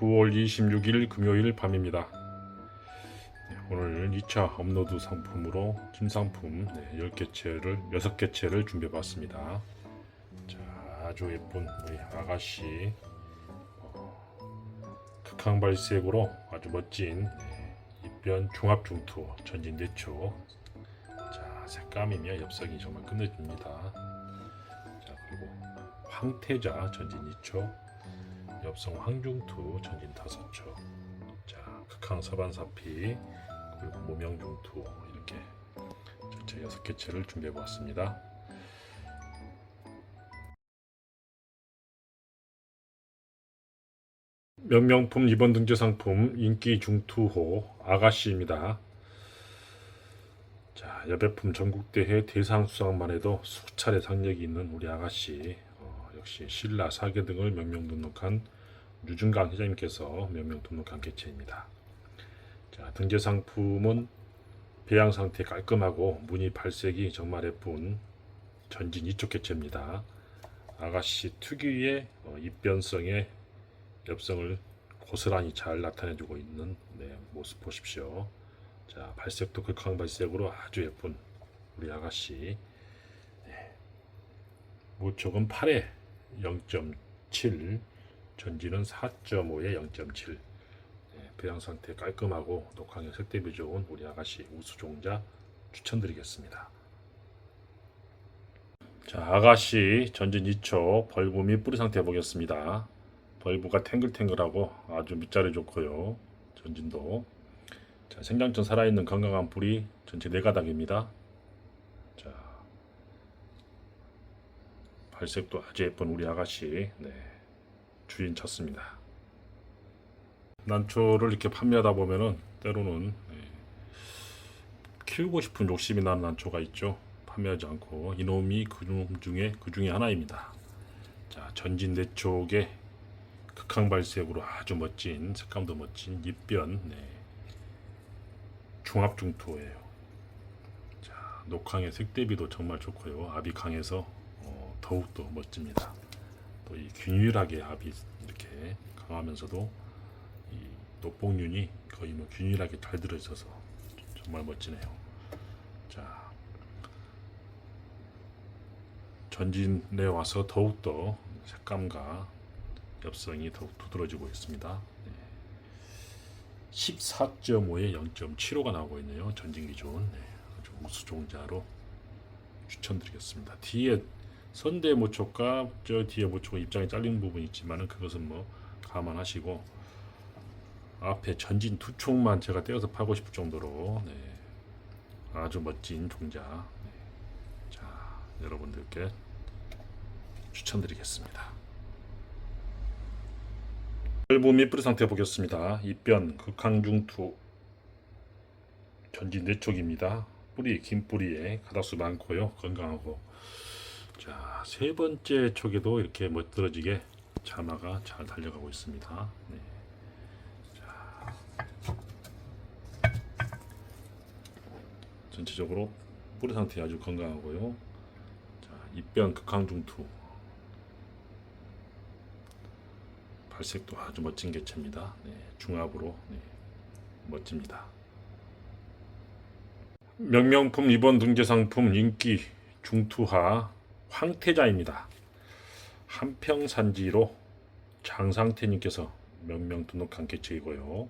9월 26일 금요일 밤입니다. 네, 오늘 2차 업로드 상품으로 김상품 네, 10개 채를 6개 채를 준비해 봤습니다. 자, 아주 예쁜 우리 아가씨 어, 극항발색으로 아주 멋진 네, 입변 중압 중투 전진 대초 자, 색감이며 엽석이 정말 끝내줍니다. 자, 그리고 황태자 전진 2초 엽성 황중투 전진 다섯 초. 자 극항 서반사피 그리고 모명중투 이렇게 전체 여섯 개 채를 준비해 보았습니다. 명명품 2번 등재 상품 인기 중투호 아가씨입니다. 자 여배품 전국대회 대상 수상만 해도 수차례 상력이 있는 우리 아가씨 어, 역시 신라 사계 등을 명명 등록한 유준강 회장님께서 명명 등록한 개체입니다. 자, 등재 상품은 배양 상태 깔끔하고 무늬 발색이 정말 예쁜 전진 이쪽 개체입니다. 아가씨 특유의 어, 입변성의 엽성을 고스란히 잘 나타내주고 있는 네, 모습 보십시오. 자, 발색도 극한 발색으로 아주 예쁜 우리 아가씨. 네. 무촉은 8에 0.7, 전지는 4.5에 0.7. 네, 배양 상태 깔끔하고 녹황의 색 대비 좋은 우리 아가씨 우수종자 추천드리겠습니다. 자, 아가씨 전진 2초 벌브 및 뿌리 상태 보겠습니다. 벌브가 탱글탱글하고 아주 밑자리 좋고요. 전진도. 자, 생장점 살아있는 건강한 뿌리 전체 네 가닥입니다. 자, 발색도 아주 예쁜 우리 아가씨. 네. 주인 찾습니다. 난초를 이렇게 판매하다 보면은 때로는 네, 키우고 싶은 욕심이 나는 난초가 있죠. 판매하지 않고 이놈이 그놈 중에 그 중에 하나입니다. 자 전진 내쪽에 극항 발색으로 아주 멋진 색감도 멋진 입변 네. 중압 중토예요. 자 녹황의 색 대비도 정말 좋고요. 압이 강해서 어, 더욱더 멋집니다. 또 이 균일하게 압이 이렇게 강하면서도 이 녹봉륜이 거의 뭐 균일하게 잘 들어 있어서 정말 멋지네요. 자 전진에 와서 더욱더 색감과 엽성이 더욱 두드러지고 있습니다. 14.5에 0.75가 나오고 있네요. 전진 기준 네, 아주 우수종자로 추천드리겠습니다. 뒤에 선대 모촉과 저 뒤에 모촉 입장이 잘린 부분이 있지만은 그것은 뭐 감안하시고 앞에 전진 두 촉만 제가 떼어서 파고 싶을 정도로 네, 아주 멋진 종자 네. 자 여러분들께 추천드리겠습니다. 열부 밑뿌리 상태 보겠습니다. 입변 극항중투 전진 네 촉입니다. 뿌리 긴 뿌리에 가닥수 많고요 건강하고 자, 세 번째 촉에도 이렇게 멋들어지게 자마가 잘 달려가고 있습니다. 네. 자, 전체적으로 뿌리 상태 아주 건강하고요. 자, 입변 극항중투 발색도 아주 멋진 개체입니다. 네, 중압으로 네, 멋집니다. 명명품 이번 등재 상품 인기 중투하 황태자입니다. 한평산지로 장상태님께서 명명 등록한 개체이고요.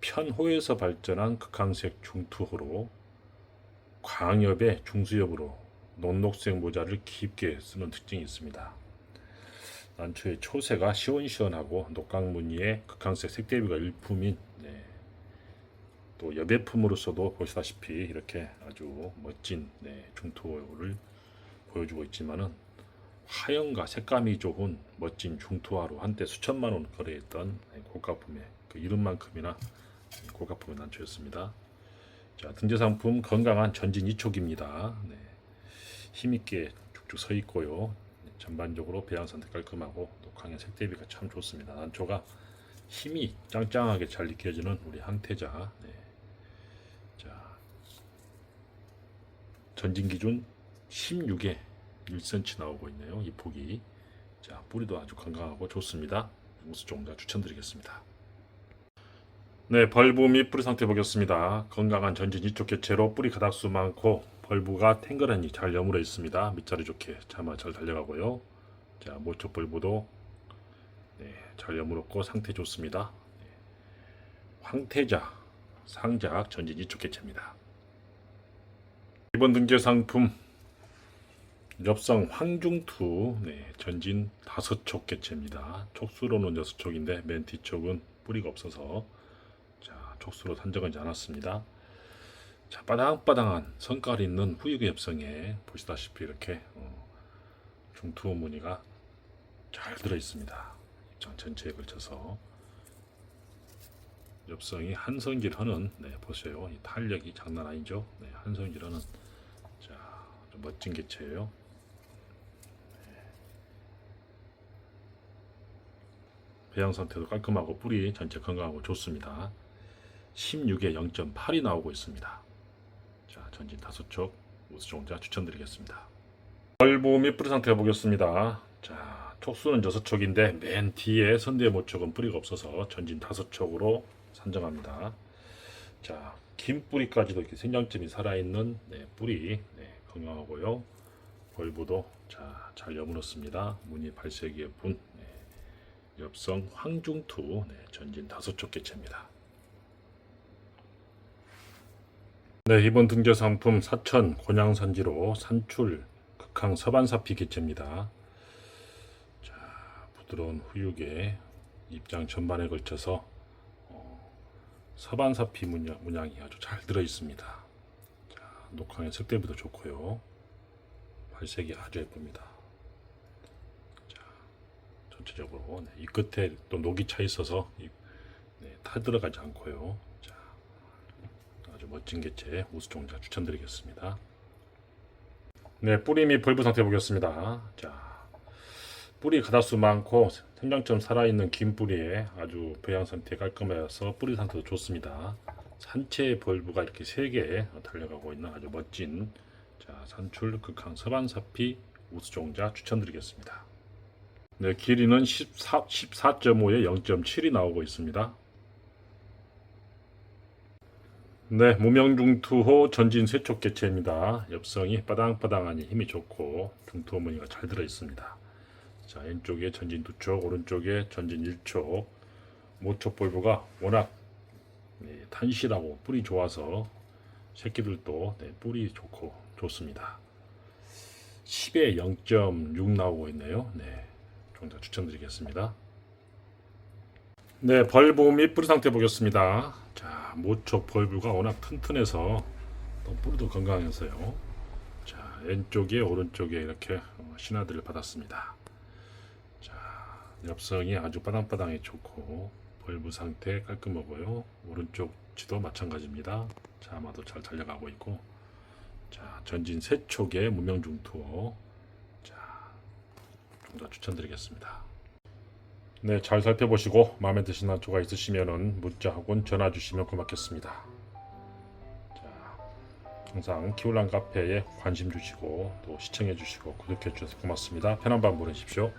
편호에서 발전한 극항색 중투호로 광엽의 중수엽으로 녹록색 모자를 깊게 쓰는 특징이 있습니다. 난초의 초세가 시원시원하고 녹강무늬의 극항색 색 대비가 일품인 네. 또 여배품으로서도 보시다시피 이렇게 아주 멋진 네, 중투호를 보여주고 있지만은 화형과 색감이 좋은 멋진 중투화로 한때 수천만 원 거래했던 고가품의 그 이름만큼이나 고가품의 난초였습니다. 자 등재 상품 건강한 전진 이촉입니다. 네. 힘있게 쭉쭉 서 있고요. 전반적으로 배양 상태 깔끔하고 녹황의 색 대비가 참 좋습니다. 난초가 힘이 짱짱하게 잘 느껴지는 우리 항태자. 네. 자 전진 기준 16에 1cm 나오고 있네요. 이 폭이. 자, 뿌리도 아주 건강하고 좋습니다. 우수종자 추천드리겠습니다. 네, 벌브 및 뿌리 상태 보겠습니다. 건강한 전진 이쪽 개체로 뿌리 가닥수 많고 벌브가 탱글하니 잘 여물어 있습니다. 밑자리 좋게 자마 잘 달려가고요. 자, 모초 벌브도 네, 잘 여물었고 상태 좋습니다. 네, 황태자, 상작 전진 이쪽 개체입니다. 이번 등재 상품 엽성 황중투 네, 전진 다섯 촉 개체입니다. 촉수로는 여섯 촉인데 맨 뒤쪽은 뿌리가 없어서 자 촉수로 산정하지 않았습니다. 자 빠당빠당한 성깔 있는 후유의 엽성에 보시다시피 이렇게 어, 중투 무늬가 잘 들어 있습니다. 입장 전체에 걸쳐서 엽성이 한성질 하는 네 보세요 이 탄력이 장난 아니죠. 네, 한성질 하는 멋진 개체예요. 배양 상태도 깔끔하고 뿌리 전체 건강하고 좋습니다. 16에 0.8이 나오고 있습니다. 자, 전진 다섯 촉 우수 종자 추천드리겠습니다. 벌보 및 뿌리 상태 보겠습니다. 자, 촉수는 여섯 촉인데 맨 뒤에 선대 모촉은 뿌리가 없어서 전진 다섯 촉으로 산정합니다. 자, 긴 뿌리까지도 이렇게 생장점이 살아있는 네, 뿌리 네, 건강하고요. 벌보도 자, 잘 여물었습니다. 무늬 발색이 예쁜 네, 엽성 황중투 네, 전진 다섯 쪽 개체입니다. 네 이번 등재 상품 사천 곤양산지로 산출 극항 서반사피 개체입니다. 자 부드러운 후육에 입장 전반에 걸쳐서 어, 서반사피 문양, 문양이 아주 잘 들어 있습니다. 자 녹황의 색대비도 좋고요. 발색이 아주 예쁩니다. 전체적으로 네, 이 끝에 또 녹이 차 있어서 이, 네, 타 들어가지 않고요. 자, 아주 멋진 개체 우수종자 추천드리겠습니다. 네, 뿌리 및 벌브 상태 보겠습니다. 자, 뿌리 가닥수 많고 생장점 살아있는 긴 뿌리에 아주 배양 상태 깔끔해서 뿌리 상태도 좋습니다. 산채 벌브가 이렇게 세 개 달려가고 있는 아주 멋진 자, 산출 극항 서반사피 우수종자 추천드리겠습니다. 네, 길이는 14, 14.5에 0.7이 나오고 있습니다. 네, 무명중투호 전진 쇠촉 개체입니다. 엽성이 빠당빠당하니 힘이 좋고 중투 무늬가 잘 들어 있습니다. 자, 왼쪽에 전진 두 촉, 오른쪽에 전진 1촉. 모촉 볼브가 워낙 네, 탄실하고 뿌리 좋아서 새끼들도 네, 뿌리 좋고 좋습니다. 10에 0.6 나오고 있네요. 네. 종자 추천드리겠습니다. 네, 벌보 및 뿌리 상태 보겠습니다. 자, 모촉 벌브가 워낙 튼튼해서 또 뿌리도 건강해서요. 자, 왼쪽에 오른쪽에 이렇게 어, 신화들을 받았습니다. 자, 엽성이 아주 빠당빠당해 좋고 벌브 상태 깔끔하고요. 오른쪽 지도 마찬가지입니다. 자, 아마도 잘 달려가고 있고 자, 전진 세촉의 무명중 투어 자, 추천드리겠습니다. 네, 잘 살펴보시고 마음에 드시는 한초가 있으시면은 문자 혹은 전화 주시면 고맙겠습니다. 자, 항상 키울란 카페에 관심 주시고 또 시청해 주시고 구독해 주셔서 고맙습니다. 편한 밤 보내십시오.